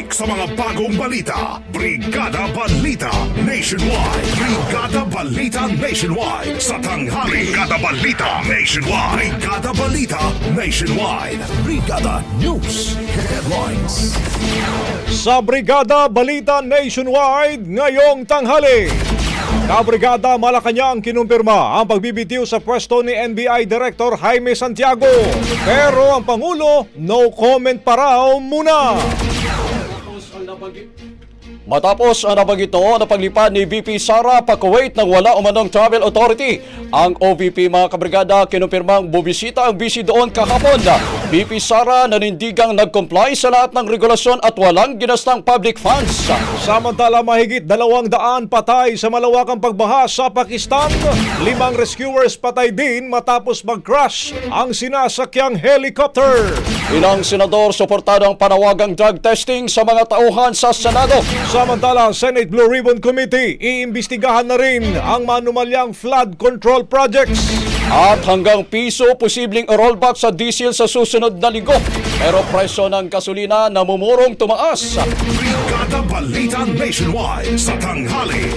Siksik sa mga bagong balita. Brigada Balita Nationwide. Brigada Balita Nationwide. Sa tanghali. Brigada Balita Nationwide. Brigada Balita Nationwide. Brigada News Headlines. Sa Brigada Balita Nationwide ngayong tanghali. Kabrigada Malacanang kinumpirma ang pagbibitiw sa pwesto ni NBI Director Jaime Santiago. Pero ang Pangulo, no comment pa raw muna. Nachbarn gibt. Matapos ang nabagito na paglipad ni VP Sara pa Kuwait ng wala umanong travel authority, ang OVP mga kabrigada kinumpirmang bubisita ang BC doon kahapon. VP Sara nanindigang nag-comply sa lahat ng regulasyon at walang ginastang public funds. Samantala mahigit dalawang daan patay sa malawakang pagbaha sa Pakistan. Limang rescuers patay din matapos mag-crash ang sinasakyang helicopter. Ilang senador suportado ang panawagang drug testing sa mga tauhan sa Senado. Samantala, Senate Blue Ribbon Committee iimbestigahan na rin ang manumalyang flood control projects. At hanggang piso posibleng rollback sa diesel sa susunod na linggo. Pero presyo ng gasolina namumurong tumaas. Brigada Balita Nationwide. Sa tanghali.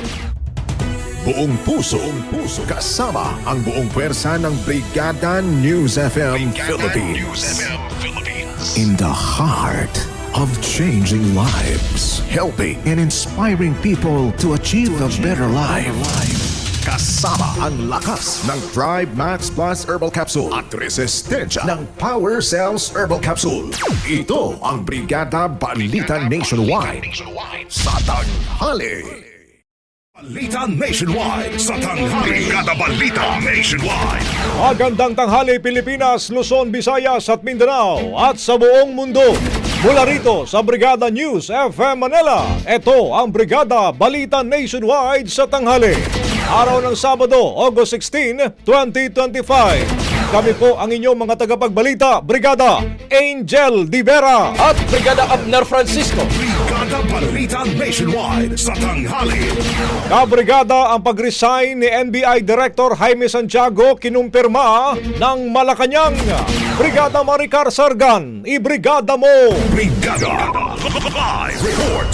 Buong puso, buong puso, kasama ang buong pwersa ng Brigada News FM Philippines. In the heart of changing lives, helping and inspiring people to achieve a better life. Kasama ang lakas ng Drive Max Plus Herbal Capsule at resistensya ng Power Cells Herbal Capsule. Ito ang Brigada Balita Nationwide sa tanghali. Balita Nationwide. Sa tanghali. Brigada Balita Nationwide. Magandang tanghali Pilipinas, Luzon, Visayas at Mindanao at sa buong mundo. Mula rito sa Brigada News FM Manila, ito ang Brigada Balita Nationwide sa tanghali. Araw ng Sabado, August 16, 2025. Kami po ang inyong mga tagapagbalita, Brigada Angel Di Vera At Brigada Abner Francisco. Brigada Balita Nationwide. Sa tanghali. Kabrigada ang pag-resign ni NBI Director Jaime Santiago kinumpirma ng Malacanang. Brigada Maricar Sargan, ibrigada mo! Brigada. Live report.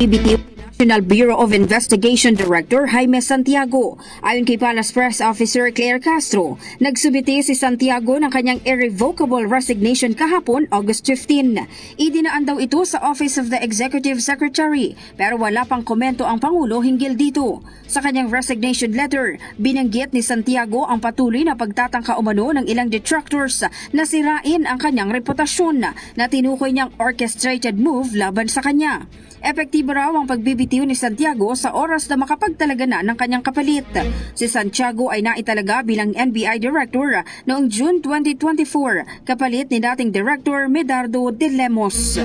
BBQ National Bureau of Investigation Director Jaime Santiago. Ayon kay Palace Press Officer Claire Castro, nagsubiti si Santiago ng kanyang irrevocable resignation kahapon, August 15. Idinaan daw ito sa Office of the Executive Secretary pero wala pang komento ang Pangulo hinggil dito. Sa kanyang resignation letter, binanggit ni Santiago ang patuloy na pagtatangka umano ng ilang detractors na sirain ang kanyang reputasyon na tinukoy niyang orchestrated move laban sa kanya. Epektibo raw ang pagbibitiw ni Santiago sa oras na makapagtalaga na ng kanyang kapalit. Si Santiago ay naitalaga bilang NBI Director noong June 2024, kapalit ni dating Director Medardo De Lemos.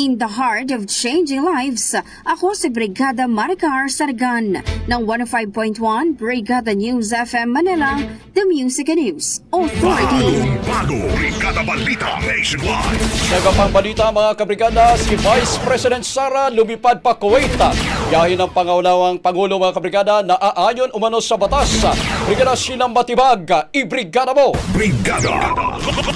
In the heart of changing lives, ako si Brigada Maricar Sargan ng 105.1 Brigada News FM Manila, The Music and News Authority. Bago, Brigada Balita Nationwide. Nagapang balita mga kabrigada, si Vice President Sara lumipad pa Kuwait. Biyahe ng pangaulawang Pangulo mga kabrigada na aayon umano sa batas. Brigada Silang Batibag, ibrigada mo! Brigada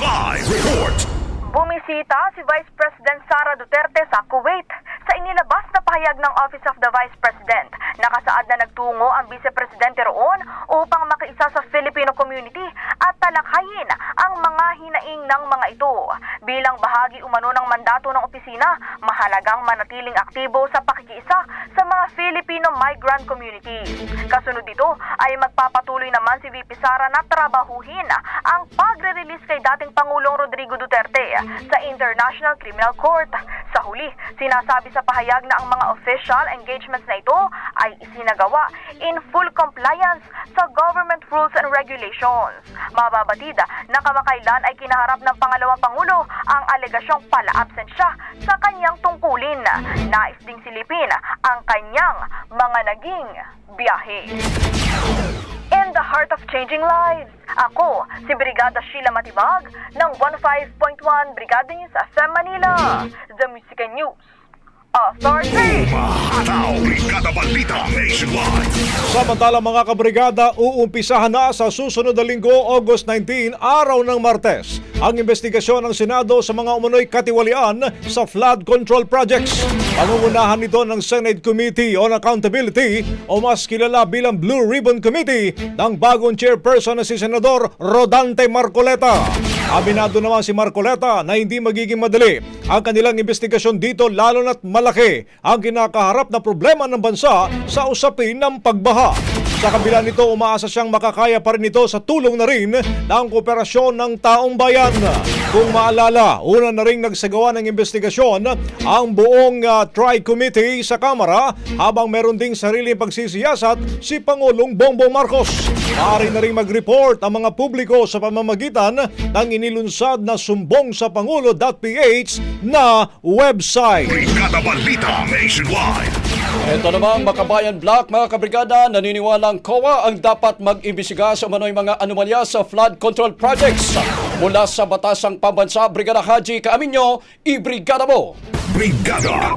Live Report. Bumisita si Vice President Sara Duterte sa Kuwait. Sa inilabas na pahayag ng Office of the Vice President, nakasaad na nagtungo ang Vice Presidente roon upang makiisa sa Filipino community at talakhayin ang mga hinaing ng mga ito. Bilang bahagi umano ng mandato ng opisina, mahalagang manatiling aktibo sa pakikiisa sa mga Filipino migrant community. Kasunod dito ay magpapatuloy naman si VP Sara na trabahuhin ang pagre-release kay dating Pangulong Rodrigo Duterte sa International Criminal Court. Sa huli, sinasabi sa pahayag na ang mga official engagements na ito ay isinagawa in full compliance sa government rules and regulations. Mababatid na kamakailan ay kinaharap ng pangalawang Pangulo ang alegasyong pala-absent siya sa kanyang tungkulin. Nais ding silipin ang kanyang mga naging biyahe. In the heart of changing lives, ako si Brigada Sheila Matibag ng 15.1 Brigada News FM Manila, The Music News Authority. Mahataw, Brigada Balita Nationwide. Samantala mga kabrigada, uumpisahan na sa susunod na linggo, August 19, araw ng Martes, ang investigasyon ng Senado sa mga umunoy katiwalian sa flood control projects. Pangungunahan nito ng Senate Committee on Accountability o mas kilala bilang Blue Ribbon Committee ng bagong chairperson na si Senador Rodante Marcoleta. Aminado naman si Marcoleta na hindi magiging madali ang kanilang investigasyon dito lalo na't malaki ang kinakaharap na problema ng bansa sa usapin ng pagbaha. Sa kabila nito, umaasa siyang makakaya pa rin ito sa tulong na rin ng kooperasyon ng taong bayan. Kung maalala, una na rin nagsagawa ng investigasyon ang buong uh, Tri-Committee sa Kamara habang meron ding sariling pagsisiyasat si Pangulong Bongbong Marcos. Maaari na rin mag-report ang mga publiko sa pamamagitan ng inilunsad na sumbong sa Pangulo.ph na website. Brigada Balita Nationwide. Ito namang Makabayan Black, mga kabrigada, naniniwalang COA ang dapat mag-imbisiga sa umano'y mga anomalya sa flood control projects. Mula sa Batasang Pambansa, Brigada Haji Kaaminyo, ibrigada mo! Brigada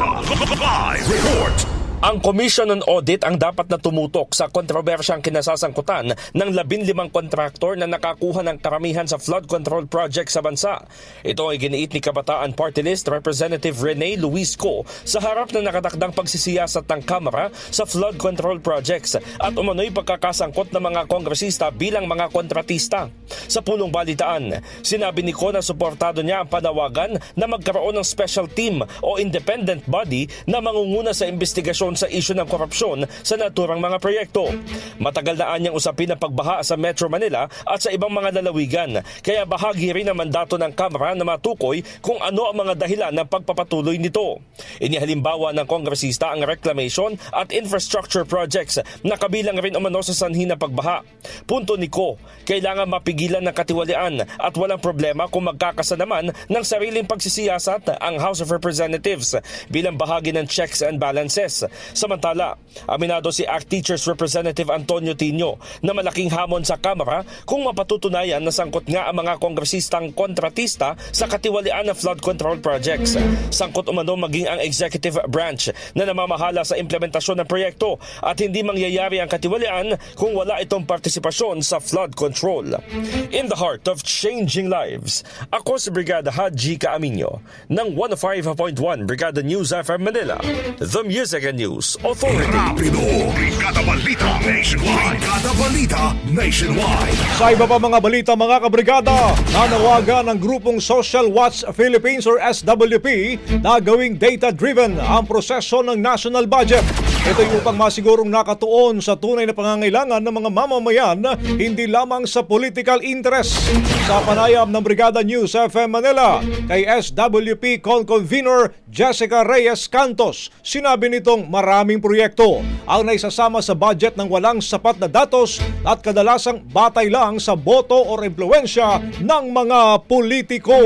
Live Report. Ang Commission on Audit ang dapat na tumutok sa kontrobersyang kinasasangkutan ng 15 kontraktor na nakakuha ng karamihan sa flood control project sa bansa. Ito ay giniit ni Kabataan Party List Representative Rene Luisco sa harap na nakatakdang pagsisiyasat ng Kamara sa flood control projects at umano'y pagkakasangkot ng mga kongresista bilang mga kontratista. Sa pulong balitaan, sinabi ni Ko na suportado niya ang panawagan na magkaroon ng special team o independent body na mangunguna sa investigasyon sa isyu ng korupsyon sa naturang mga proyekto. Matagal na anyang usapin ang pagbaha sa Metro Manila at sa ibang mga lalawigan, kaya bahagi rin ang mandato ng Kamara na matukoy kung ano ang mga dahilan ng pagpapatuloy nito. Inihalimbawa ng kongresista ang reclamation at infrastructure projects na kabilang rin umano sa sanhi ng pagbaha. Punto ni Ko, kailangan mapigilan ng katiwalian at walang problema kung magkakasanaman ng sariling pagsisiyasat ang House of Representatives bilang bahagi ng checks and balances. Samantala, aminado si ACT Teachers Representative Antonio Tino na malaking hamon sa Kamara kung mapatutunayan na sangkot nga ang mga kongresistang kontratista sa katiwalian ng flood control projects. Sangkot umano maging ang executive branch na namamahala sa implementasyon ng proyekto at hindi mangyayari ang katiwalian kung wala itong partisipasyon sa flood control. In the heart of changing lives, ako si Brigada Haji Kaaminyo ng 105.1 Brigada News FM Manila, The Music and News News Authority. Rapido! Brigada Balita Nationwide! Brigada Balita Nationwide! Sa iba pa mga balita mga kabrigada, nanawagan ng grupong Social Watch Philippines or SWP na gawing data-driven ang proseso ng national budget. Ito ay upang masigurong nakatuon sa tunay na pangangailangan ng mga mamamayan, hindi lamang sa political interest. Sa panayam ng Brigada News FM Manila, kay SWP Con-Convener Jessica Reyes Cantos, sinabi nitong maraming proyekto ang naisasama sa budget ng walang sapat na datos at kadalasang batay lang sa boto o impluensya ng mga politiko.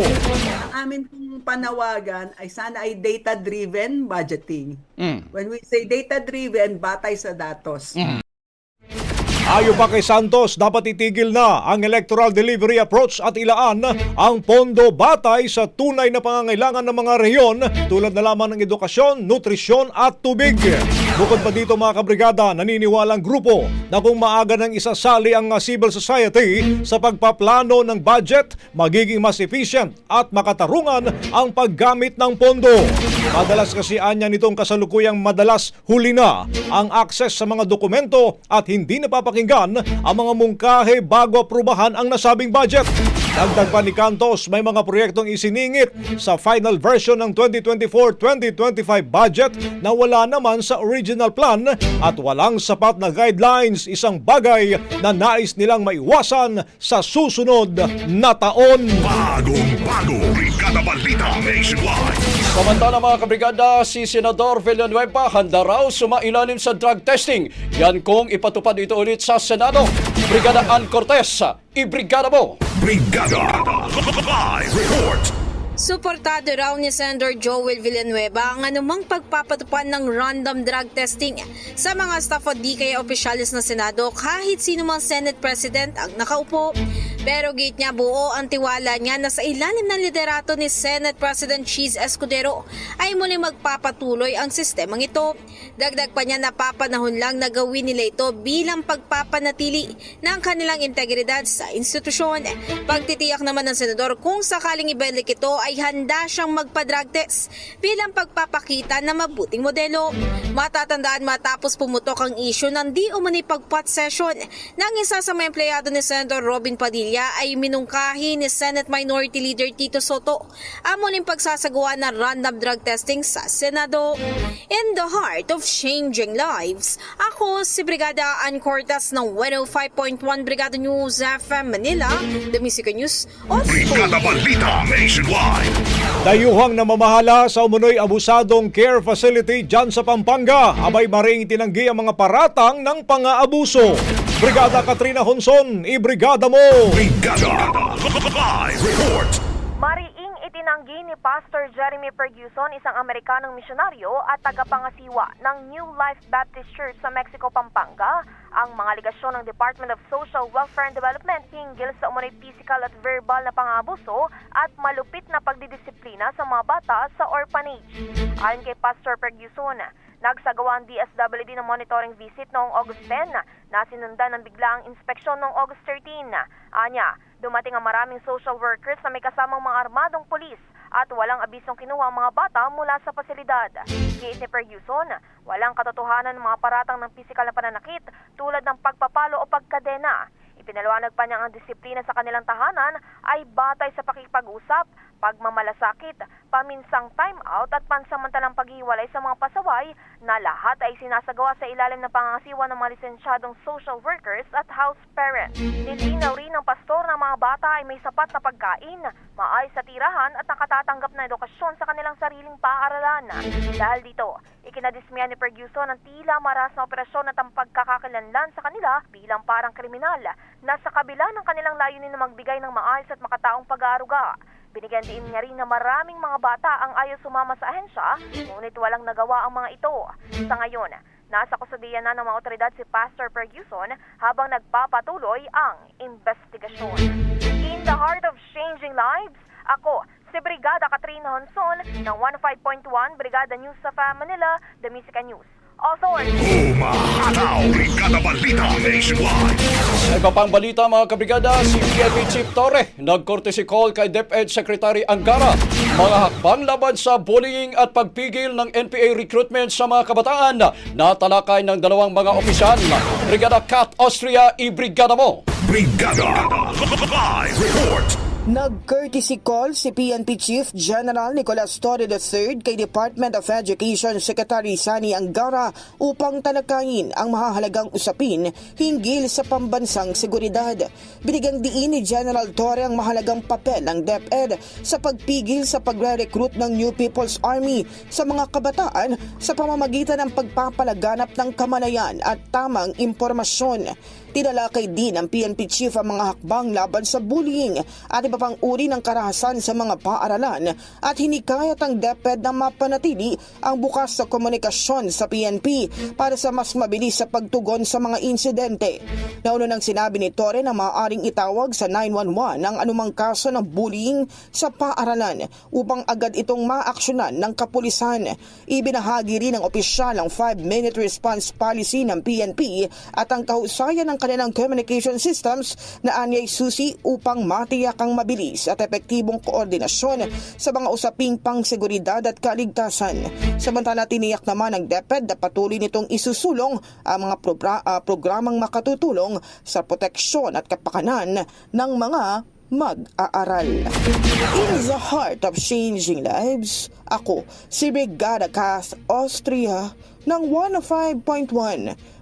Amin pong panawagan ay sana ay data-driven budgeting. When we say data-driven, batay sa datos. Ayon pa kay Santos, dapat itigil na ang electoral delivery approach at ilaan ang pondo batay sa tunay na pangangailangan ng mga rehiyon tulad na lamang ng edukasyon, nutrisyon at tubig. Bukod pa dito mga kabrigada, naniniwalang grupo na kung maaga nang isasali ang civil society sa pagpaplano ng budget, magiging mas efficient at makatarungan ang paggamit ng pondo. Madalas kasi anya nitong kasalukuyang madalas huli na ang access sa mga dokumento at hindi napapakinggan ang mga mungkahe bago aprubahan ang nasabing budget. Dagdag pa ni Cantos, may mga proyektong isiningit sa final version ng 2024-2025 budget na wala naman sa original plan at walang sapat na guidelines, isang bagay na nais nilang maiwasan sa susunod na taon. Bagong bago! Brigada Balita Nationwide! Samantala mga kabrigada, si Senador Villanueva handa raw sumailalim sa drug testing. Yan kung ipatupad ito ulit sa Senado. Brigada Ann Cortez, ibrigada mo! Brigada! Live report! Suportado raw ni Senator Joel Villanueva ang anumang pagpapatupad ng random drug testing sa mga staff o di kaya opisyalis ng Senado kahit sino mang Senate President ang nakaupo. Pero gate niya buo ang tiwala niya na sa ilalim ng liderato ni Senate President Cheese Escudero ay muli magpapatuloy ang sistemang ito. Dagdag pa niya na papanahon lang na gawin nila ito bilang pagpapanatili ng kanilang integridad sa institusyon. Pagtitiyak naman ng senador kung sakaling ibalik ito ay handa siyang magpa-drug test bilang pagpapakita na mabuting modelo. Matatandaan matapos pumutok ang issue ng di umani pagpot session ng isa sa mga empleyado ni Senator Robin Padilla ay minungkahi ni Senate Minority Leader Tito Soto ang muling pagsasagawa ng random drug testing sa Senado. In the heart of changing lives, ako si Brigada Ann Cortas ng 105.1 Brigada News FM Manila, The Music News Brigada. Balita Nationwide! Dayuhang namamahala sa umunoy abusadong care facility dyan sa Pampanga. Abay maring tinanggi ang mga paratang ng pang-aabuso. Brigada Katrina Honson, ibrigada mo! Brigada! Live report! Mariing itinanggi ni Pastor Jeremy Ferguson, isang Amerikanong misyonaryo at tagapangasiwa ng New Life Baptist Church sa Mexico, Pampanga, ang mga aligasyon ng Department of Social Welfare and Development hinggil sa umunay physical at verbal na pangabuso at malupit na pagdidisiplina sa mga bata sa orphanage. Ayon kay Pastor Ferguson, Nagsagawa ang DSWD ng monitoring visit noong August 10 na sinundan ng biglaang inspeksyon noong August 13. Anya, dumating ang maraming social workers na may kasamang mga armadong polis at walang abisong kinuha ang mga bata mula sa pasilidad. Giit ni Ferguson, walang katotohanan ng mga paratang ng pisikal na pananakit tulad ng pagpapalo o pagkadena. Ipinaliwanag pa niya ang disiplina sa kanilang tahanan ay batay sa pakikipag-usap, pagmamalasakit, paminsang time out at pansamantalang paghiwalay sa mga pasaway na lahat ay sinasagawa sa ilalim ng pangangasiwa ng mga lisensyadong social workers at house parents. Nilinaw rin ng pastor na mga bata ay may sapat na pagkain, maayos sa tirahan at nakatatanggap na edukasyon sa kanilang sariling paaralan. Dahil dito, ikinadismaya ni Ferguson ang tila maras na operasyon at ang pagkakakilanlan sa kanila bilang parang kriminal na sa kabila ng kanilang layunin na magbigay ng maayos at makataong pag-aaruga. Binigyan din niya rin na maraming mga bata ang ayaw sumama sa ahensya, ngunit walang nagawa ang mga ito. Sa ngayon, nasa kusodiya na ng mga otoridad si Pastor Ferguson habang nagpapatuloy ang investigasyon. In the heart of changing lives, ako, si Brigada Katrina Honson ng 15.1 Brigada News sa Manila, The Music News authority. Umahataw! Brigada Balita Nationwide! Sa iba pang balita mga kabrigada, si PNP Chief Torre nag-courtesy call kay DepEd Secretary Angara mga hakbang laban sa bullying at pagpigil ng NPA recruitment sa mga kabataan na talakay ng dalawang mga opisyal. Brigada Cat Austria, i-brigada mo! Brigada! Live report! Nag-courtesy call si PNP Chief General Nicolas Torre III kay Department of Education Secretary Sani Angara upang talakayin ang mahahalagang usapin hinggil sa pambansang seguridad. Binigang diin ni General Torre ang mahalagang papel ng DepEd sa pagpigil sa pagre-recruit ng New People's Army sa mga kabataan sa pamamagitan ng pagpapalaganap ng kamalayan at tamang impormasyon. Tinalakay din ng PNP Chief ang mga hakbang laban sa bullying at iba pang uri ng karahasan sa mga paaralan at hinikayat ang DepEd na mapanatili ang bukas sa komunikasyon sa PNP para sa mas mabilis sa pagtugon sa mga insidente. Nauna nang sinabi ni Torre na maaaring itawag sa 911 ang anumang kaso ng bullying sa paaralan upang agad itong maaksyonan ng kapulisan. Ibinahagi rin ng opisyal ang 5-minute response policy ng PNP at ang kahusayan ng kanilang communication systems na anyay susi upang matiyak ang mabilis at epektibong koordinasyon sa mga usaping pangseguridad at kaligtasan. Samantala tiniyak naman ng DepEd na patuloy nitong isusulong ang mga progra- ah, programang makatutulong sa proteksyon at kapakanan ng mga mag-aaral. In the heart of changing lives, ako si Brigada Cass Austria ng 105.1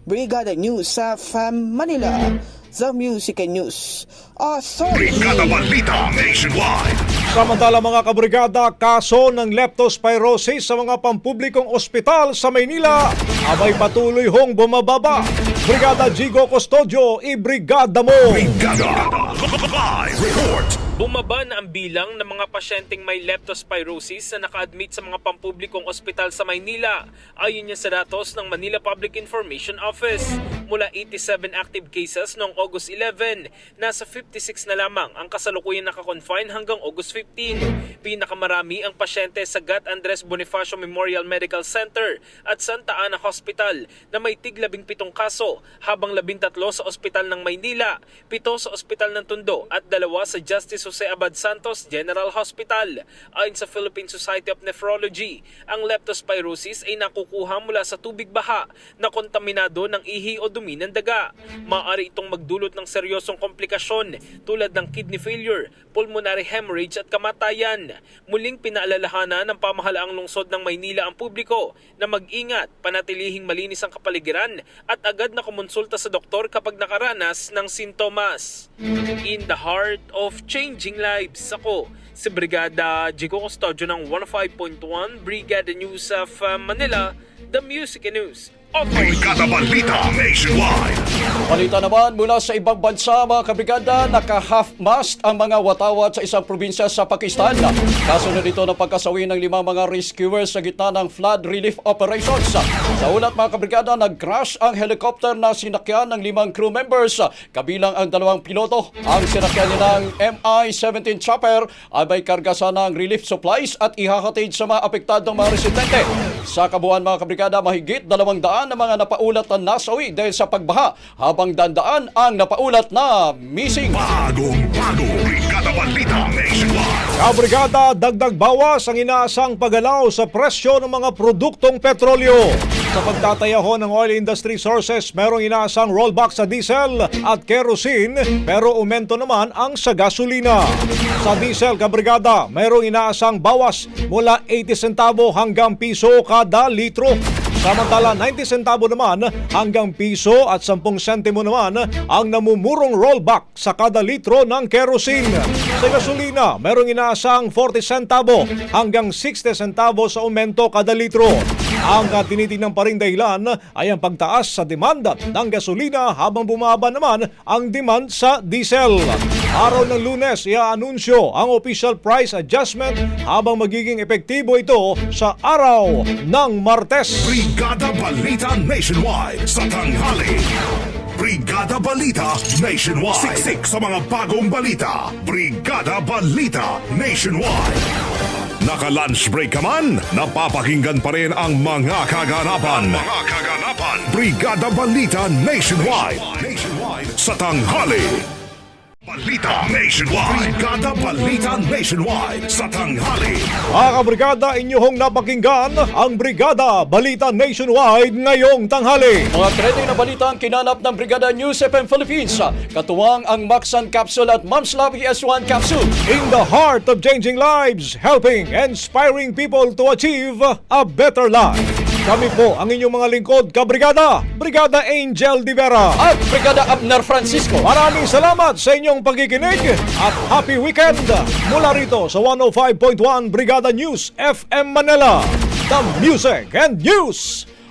Brigada News FM Manila, The Music and News Authority. Brigada Balita Nationwide! Samantala mga kabrigada, kaso ng leptospirosis sa mga pampublikong ospital sa Maynila abay patuloy hong bumababa. Brigada Jigo Custodio, i-brigada mo! Brigada! Live report! Bumaba na ang bilang ng mga pasyenteng may leptospirosis na naka-admit sa mga pampublikong ospital sa Maynila. Ayon niya sa datos ng Manila Public Information Office. Mula 87 active cases noong August 11, nasa 56 na lamang ang kasalukuyan nakakonfine hanggang August 15. Pinakamarami ang pasyente sa Gat Andres Bonifacio Memorial Medical Center at Santa Ana Hospital na may tig 17 kaso, habang 13 sa Ospital ng Maynila, 7 sa Ospital ng Tondo at dalawa sa Justice Jose Abad Santos General Hospital. Ayon sa Philippine Society of Nephrology, ang leptospirosis ay nakukuha mula sa tubig baha na kontaminado ng ihi o dumi ng daga. Maaari itong magdulot ng seryosong komplikasyon tulad ng kidney failure, pulmonary hemorrhage at kamatayan. Muling pinaalalahanan ng pamahalaang lungsod ng Maynila ang publiko na mag-ingat, panatilihing malinis ang kapaligiran at agad na kumonsulta sa doktor kapag nakaranas ng sintomas. In the heart of changing lives, ako si Brigada Jigo Custodio ng 105.1 Brigada News of uh, Manila, The Music News. Balita Nationwide! Balita naman mula sa ibang bansa mga kabrigada, naka-half-mast ang mga watawat sa isang probinsya sa Pakistan. Kasunod dito ng pagkasawi ng lima mga rescuers sa gitna ng flood relief operations. Sa ulat mga kabrigada, nag-crash ang helicopter na sinakyan ng limang crew members, kabilang ang dalawang piloto. Ang sinakyan nilang MI-17 chopper ay may karga sana ng relief supplies at ihahatid sa mga apektadong mga residente. Sa kabuuan mga kabrigada, mahigit dalawang daan na mga napaulat na nasawi dahil sa pagbaha habang dandaan ang napaulat na missing. Bagong bago! Brigada Balita Nationwide! Kabrigada, dagdag bawas ang inaasang pagalaw sa presyo ng mga produktong petrolyo. Sa pagtatayaho ng oil industry sources, merong inaasang rollback sa diesel at kerosene pero umento naman ang sa gasolina. Sa diesel, kabrigada, merong inaasang bawas mula 80 sentavo hanggang piso kada litro. Samantala, 90 sentavo naman hanggang piso at 10 sentimo naman ang namumurong rollback sa kada litro ng kerosene. Sa gasolina, merong inaasang 40 sentavo hanggang 60 sentavo sa aumento kada litro. Ang tinitingnan pa rin dahilan ay ang pagtaas sa demanda ng gasolina habang bumaba naman ang demand sa diesel. Araw ng lunes, iaanunsyo ang official price adjustment habang magiging epektibo ito sa araw ng Martes. Brigada Balita Nationwide sa tanghali. Brigada Balita Nationwide. Siksik sa mga bagong balita. Brigada Balita Nationwide. Naka-lunch break ka man, napapakinggan pa rin ang mga kaganapan. Mga kaganapan. Brigada Balita Nationwide. Nationwide. Sa tanghali. Balita Nationwide. Brigada Balita Nationwide. Sa tanghali. Mga kabrigada, inyong napakinggan ang Brigada Balita Nationwide ngayong tanghali. Mga trending na balita ang kinanap ng Brigada News FM Philippines. Katuwang ang Maxan Capsule at Mom's Love S1 Capsule. In the heart of changing lives, helping, inspiring people to achieve a better life. Kami po ang inyong mga lingkod, kabrigada, Brigada Angel Di Vera. At Brigada Abner Francisco. Maraming salamat sa inyong pagkikinig at happy weekend mula rito sa 105.1 Brigada News FM Manila, the Music and News